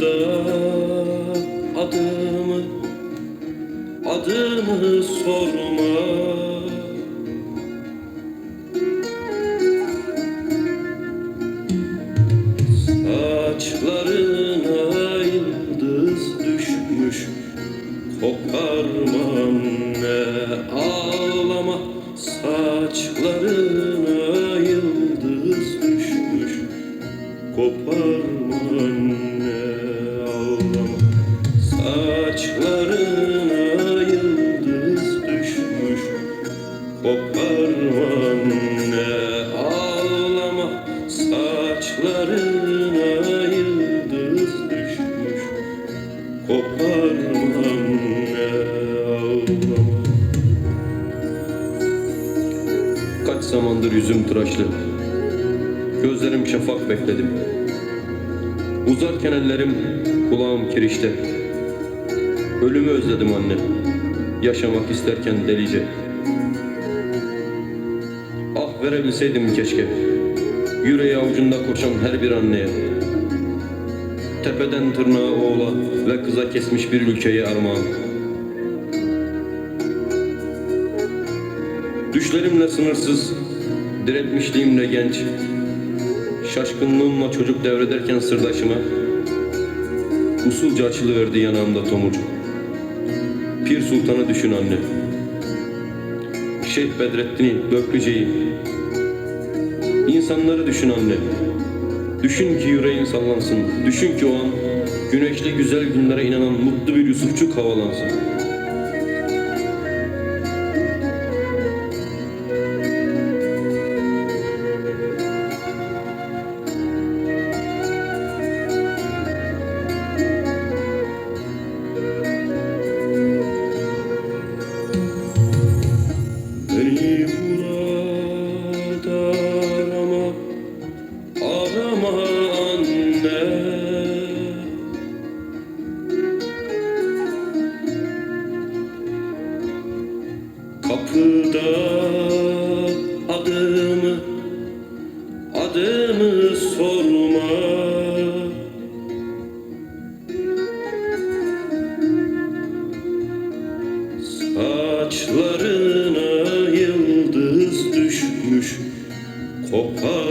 da adımı adımı sorma. Saçlarına yıldız düşmüş koparmam ne ağlama. Saçları Kaç zamandır yüzüm tıraşlı. Gözlerim şafak bekledim. Uzarken ellerim kulağım kirişte. Ölümü özledim anne. Yaşamak isterken delice. Ah verebilseydim keşke. Yüreği avucunda koşan her bir anneye. Tepeden tırnağa oğula ve kıza kesmiş bir ülkeyi armağan Düşlerimle sınırsız, diretmişliğimle genç Şaşkınlığımla çocuk devrederken sırdaşıma Usulca açılıverdi yanağımda tomurcuk. Pir Sultan'ı düşün anne. Şeyh Bedrettin'i, Böklüce'yi. İnsanları düşün anne. Düşün ki yüreğin sallansın. Düşün ki o an Güneşli güzel günlere inanan mutlu bir Yusufçuk havalansın Kapıda adımı Adımı sorma. Saçlarına yıldız düşmüş Koparma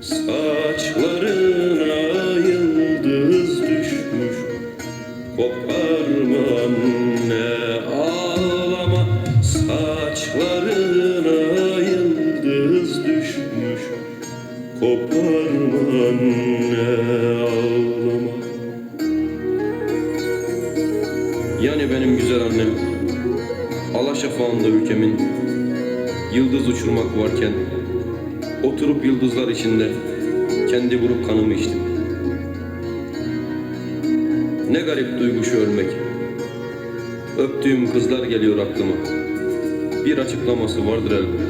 Saçlarına yıldız düşmüş. Koparma anne ağlama. Saçlarına yıldız düşmüş. Koparma anne ağlama. Yani benim güzel annem Alaşafağında ülkemin Yıldız uçurmak varken Oturup yıldızlar içinde Kendi vurup kanımı içtim. Ne garip duygu şu ölmek. Öptüğüm kızlar geliyor aklıma. Bir açıklaması vardır elbet.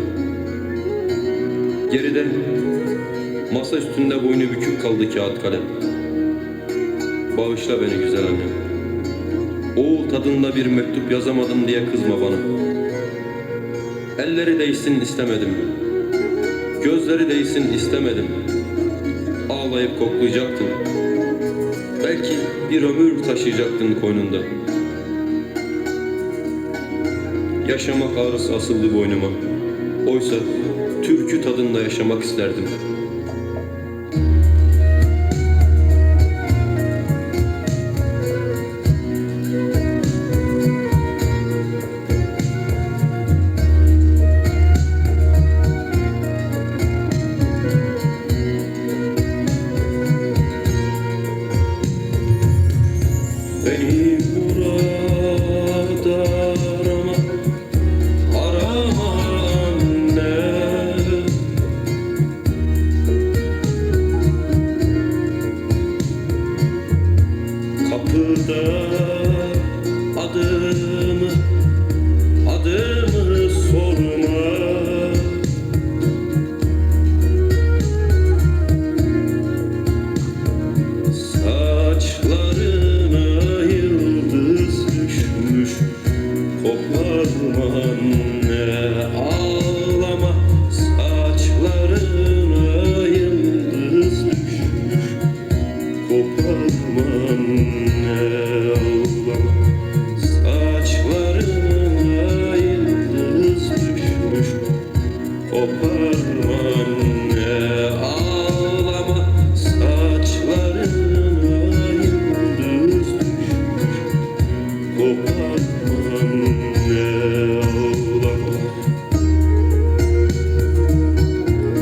Geride Masa üstünde boynu bükük kaldı kağıt kalem. Bağışla beni güzel annem Oğul tadında bir mektup yazamadım diye kızma bana. Elleri değsin istemedim Gözleri değsin istemedim. Ağlayıp koklayacaktın Belki bir ömür taşıyacaktın koynunda. Yaşamak ağrısı asıldı boynuma. Oysa türkü tadında yaşamak isterdim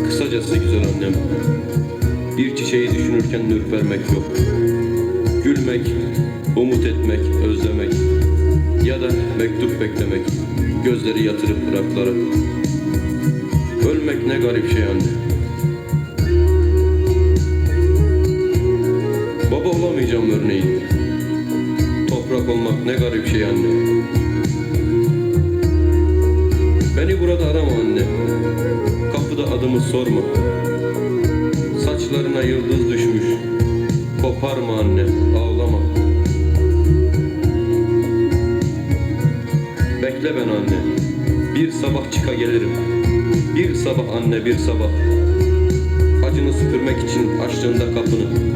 Kısacası güzel annem, bir çiçeği düşünürken ürpermek yok. Gülmek, umut etmek, özlemek ya da mektup beklemek, gözleri yatırıp bıraklara. Ölmek ne garip şey anne. Baba olamayacağım örneğin. Toprak olmak ne garip şey anne. Beni burada arama anne. Kapıda adımı sorma. Saçlarına yıldız düşmüş. Koparma anne. Ağlama. Bekle ben anne. Bir sabah çıka gelirim. Bir sabah anne bir sabah. Acını süpürmek için açtığında kapını